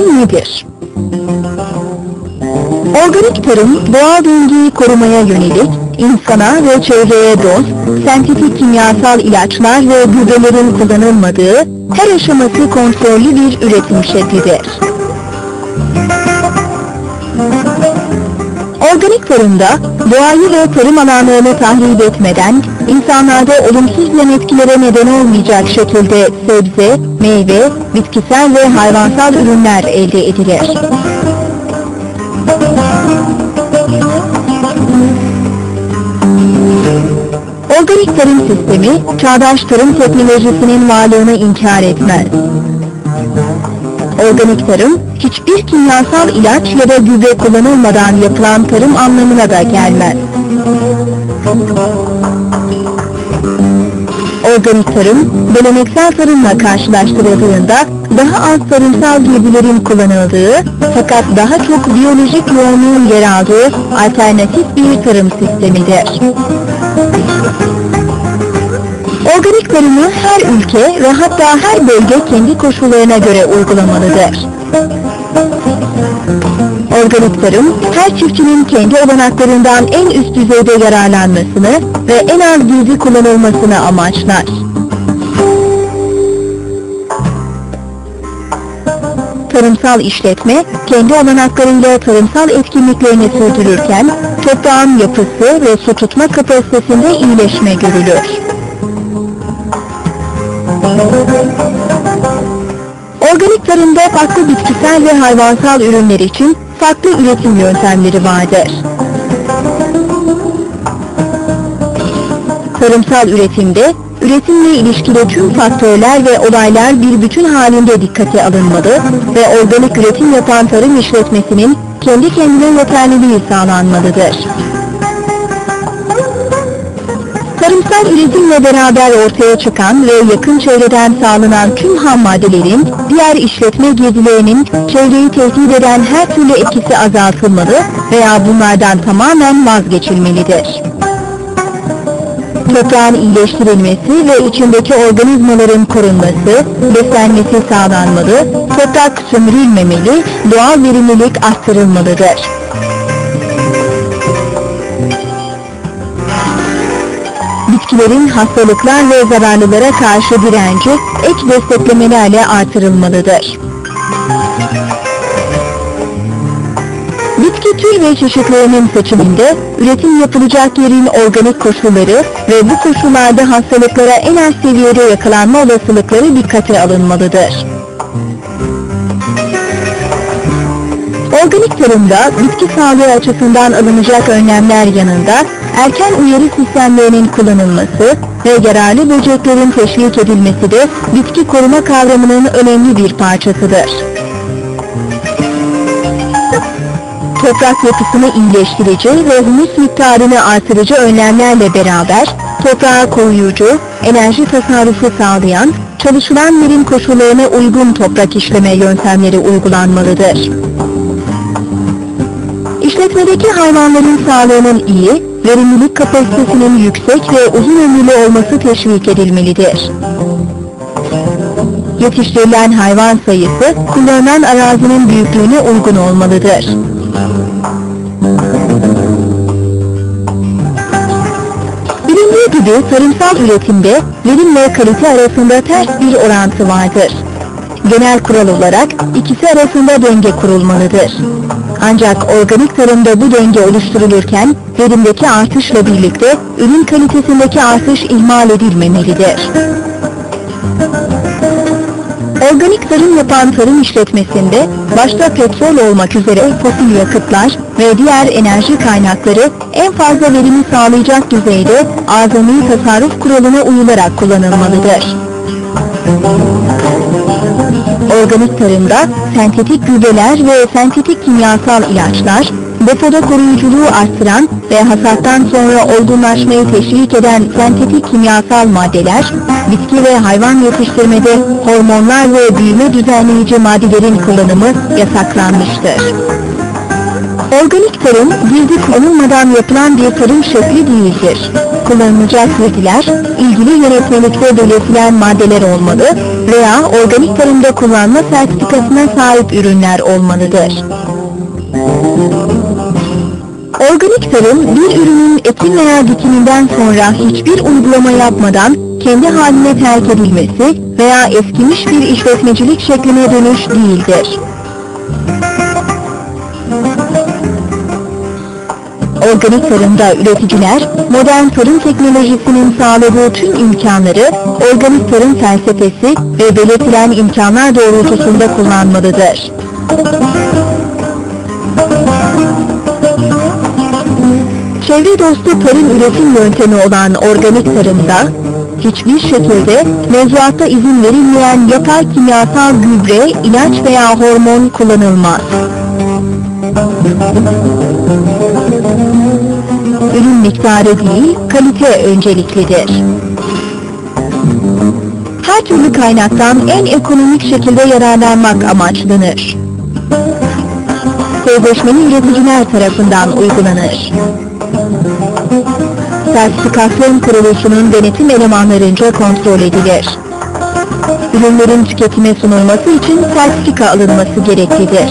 tarım nedir? Organik tarım, doğal dengeyi korumaya yönelik, insana ve çevreye dost, sentetik kimyasal ilaçlar ve gübrelerin kullanılmadığı, her aşaması kontrollü bir üretim şeklidir. Organik tarımda doğayı ve tarım alanlarını tahrip etmeden insanlarda olumsuz yan etkilere neden olmayacak şekilde sebze, meyve, bitkisel ve hayvansal ürünler elde edilir. Organik tarım sistemi, çağdaş tarım teknolojisinin varlığını inkar etmez. Organik tarım, hiçbir kimyasal ilaç ya da gübre kullanılmadan yapılan tarım anlamına da gelmez. Organik tarım, geleneksel tarımla karşılaştırıldığında daha az tarımsal girdilerin kullanıldığı fakat daha çok biyolojik yoğunluğun yer aldığı alternatif bir tarım sistemidir. Organik tarımı her ülke ve hatta her bölge kendi koşullarına göre uygulamalıdır. Organik tarım, her çiftçinin kendi olanaklarından en üst düzeyde yararlanmasını ve en az girdi kullanılmasını amaçlar. Tarımsal işletme, kendi olanaklarıyla tarımsal etkinliklerini sürdürürken, toprağın yapısı ve su tutma kapasitesinde iyileşme görülür. Organik tarımda farklı bitkisel ve hayvansal ürünler için farklı üretim yöntemleri vardır. Tarımsal üretimde, üretimle ilişkili tüm faktörler ve olaylar bir bütün halinde dikkate alınmalı ve organik üretim yapan tarım işletmesinin kendi kendine yeterliliği sağlanmalıdır. Tarımsal üretimle beraber ortaya çıkan ve yakın çevreden sağlanan tüm ham maddelerin, diğer işletme girdilerinin çevreyi tehdit eden her türlü etkisi azaltılmalı veya bunlardan tamamen vazgeçilmelidir. Toprağın iyileştirilmesi ve içindeki organizmaların korunması, beslenmesi sağlanmalı, toprak sömürülmemeli, doğal verimlilik arttırılmalıdır. Bitkilerin hastalıklar ve zararlılara karşı direnci ek desteklemelerle artırılmalıdır. Bitki tür ve çeşitlerinin seçiminde üretim yapılacak yerin organik koşulları ve bu koşullarda hastalıklara en az seviyede yakalanma olasılıkları dikkate alınmalıdır. Organik tarımda bitki sağlığı açısından alınacak önlemler yanında erken uyarı sistemlerinin kullanılması ve yararlı böceklerin teşvik edilmesi de bitki koruma kavramının önemli bir parçasıdır. Toprak yapısını iyileştirici ve humus miktarını artırıcı önlemlerle beraber toprağa koruyucu, enerji tasarrufu sağlayan, çalışılan verim koşullarına uygun toprak işleme yöntemleri uygulanmalıdır. İşletmedeki hayvanların sağlığının iyi, verimlilik kapasitesinin yüksek ve uzun ömürlü olması teşvik edilmelidir. Yetiştirilen hayvan sayısı, kullanılan arazinin büyüklüğüne uygun olmalıdır. Bilindiği gibi tarımsal üretimde verim ve kalite arasında ters bir orantı vardır. Genel kural olarak ikisi arasında denge kurulmalıdır. Ancak organik tarımda bu denge oluşturulurken verimdeki artışla birlikte ürün kalitesindeki artış ihmal edilmemelidir. Organik tarım yapan tarım işletmesinde başta petrol olmak üzere fosil yakıtlar ve diğer enerji kaynakları en fazla verimi sağlayacak düzeyde azami tasarruf kuralına uyularak kullanılmalıdır. Organik tarımda sentetik gübreler ve sentetik kimyasal ilaçlar, depoda koruyuculuğu arttıran ve hasattan sonra olgunlaşmayı teşvik eden sentetik kimyasal maddeler, bitki ve hayvan yetiştirmede hormonlar ve büyüme düzenleyici maddelerin kullanımı yasaklanmıştır. Organik tarım, girdi konulmadan yapılan bir tarım şekli değildir. Kullanılacak girdiler, ilgili yönetmelikte belirtilen maddeler olmalı veya organik tarımda kullanma sertifikasına sahip ürünler olmalıdır. Organik tarım bir ürünün ekim veya dikiminden sonra hiçbir uygulama yapmadan kendi haline terk edilmesi veya eskimiş bir işletmecilik şekline dönüş değildir. Organik tarımda üreticiler, modern tarım teknolojisinin sağladığı tüm imkanları, organik tarım felsefesi ve belirtilen imkanlar doğrultusunda kullanmalıdır. Çevre dostu tarım üretim yöntemi olan organik tarımda, hiçbir şekilde mevzuatta izin verilmeyen yapay kimyasal gübre, ilaç veya hormon kullanılmaz. Miktarı değil, kalite önceliklidir. Her türlü kaynaktan en ekonomik şekilde yararlanmak amaçlanır. Sözleşmeli üreticiler tarafından uygulanır. Sertifikasyon kuruluşunun denetim elemanlarınca kontrol edilir. Ürünlerin tüketime sunulması için sertifika alınması gereklidir.